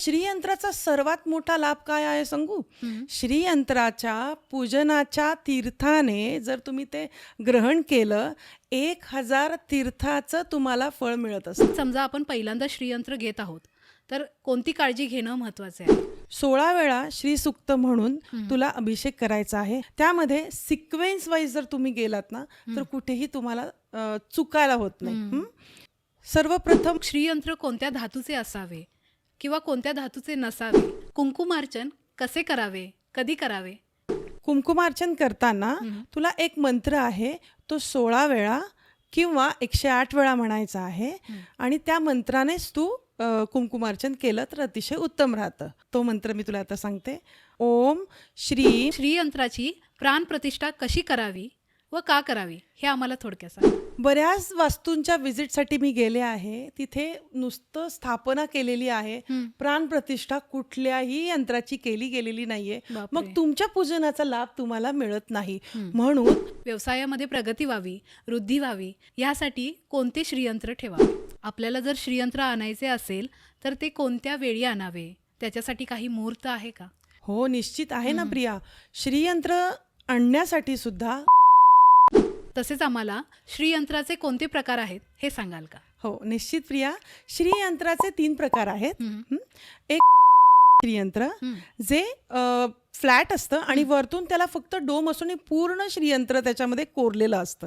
श्रीयंत्राचा सर्वात मोठा लाभ काय आहे सांगू. श्रीयंत्राच्या पूजनाच्या तीर्थाने जर तुम्ही ते ग्रहण केलं एक हजार तीर्थाचं तुम्हाला फळ मिळत असतं. समजा आपण पहिल्यांदा श्रीयंत्र घेत आहोत तर कोणती काळजी घेणं महत्वाचं आहे? सोळा वेळा श्री सुक्त म्हणून. तुला अभिषेक करायचा आहे. त्यामध्ये सिक्वेन्स वाईज जर तुम्ही गेलात ना तर कुठेही तुम्हाला चुकायला होत नाही? सर्वप्रथम श्रीयंत्र कोणत्या धातूचे असावे? किंवा कोणत्या धातूचे नसावे? कुंकुमार्चन कसे करावे? कधी करावे? कुंकुमार्चन करताना. तुला एक मंत्र आहे तो सोळा वेळा किंवा एकशे आठ वेळा म्हणायचा आहे. आणि त्या मंत्रानेच तू कुंकुमार्चन केलं तर अतिशय उत्तम राहतं. तो मंत्र मी तुला आता सांगते. ओम श्री श्रीयंत्राची प्राणप्रतिष्ठा कशी करावी? व का करावी हे आम्हाला थोडक्यात सांगा बऱ्याच वास्तूंच्या विजिटसाठी मी गेले आहे तिथे नुसतं स्थापना केलेली आहे हं. प्राणप्रतिष्ठा कुठल्याही यंत्राची केली गेलेली नाहीये. मग तुमच्या पूजनाचा लाभ तुम्हाला मिळत नाही. म्हणून व्यवसायामध्ये प्रगती व्हावी वृद्धी व्हावी यासाठी कोणते श्रीयंत्र ठेवावे आपल्याला जर श्रीयंत्र आणायचे असेल तर ते कोणत्या वेळी आणावे त्याच्यासाठी काही मुहूर्त आहे का हो निश्चित आहे ना. प्रिया श्रीयंत्र आणण्यासाठी सुद्धा तसेच आम्हाला श्रीयंत्राचे कोणते प्रकार आहेत हे सांगाल का? हो निश्चित प्रिया. श्रीयंत्राचे तीन प्रकार आहेत. हं. एक श्रीयंत्र. जे फ्लॅट असतं आणि वरतून त्याला फक्त डोम असून हे पूर्ण श्रीयंत्र त्याच्यामध्ये कोरलेलं असतं.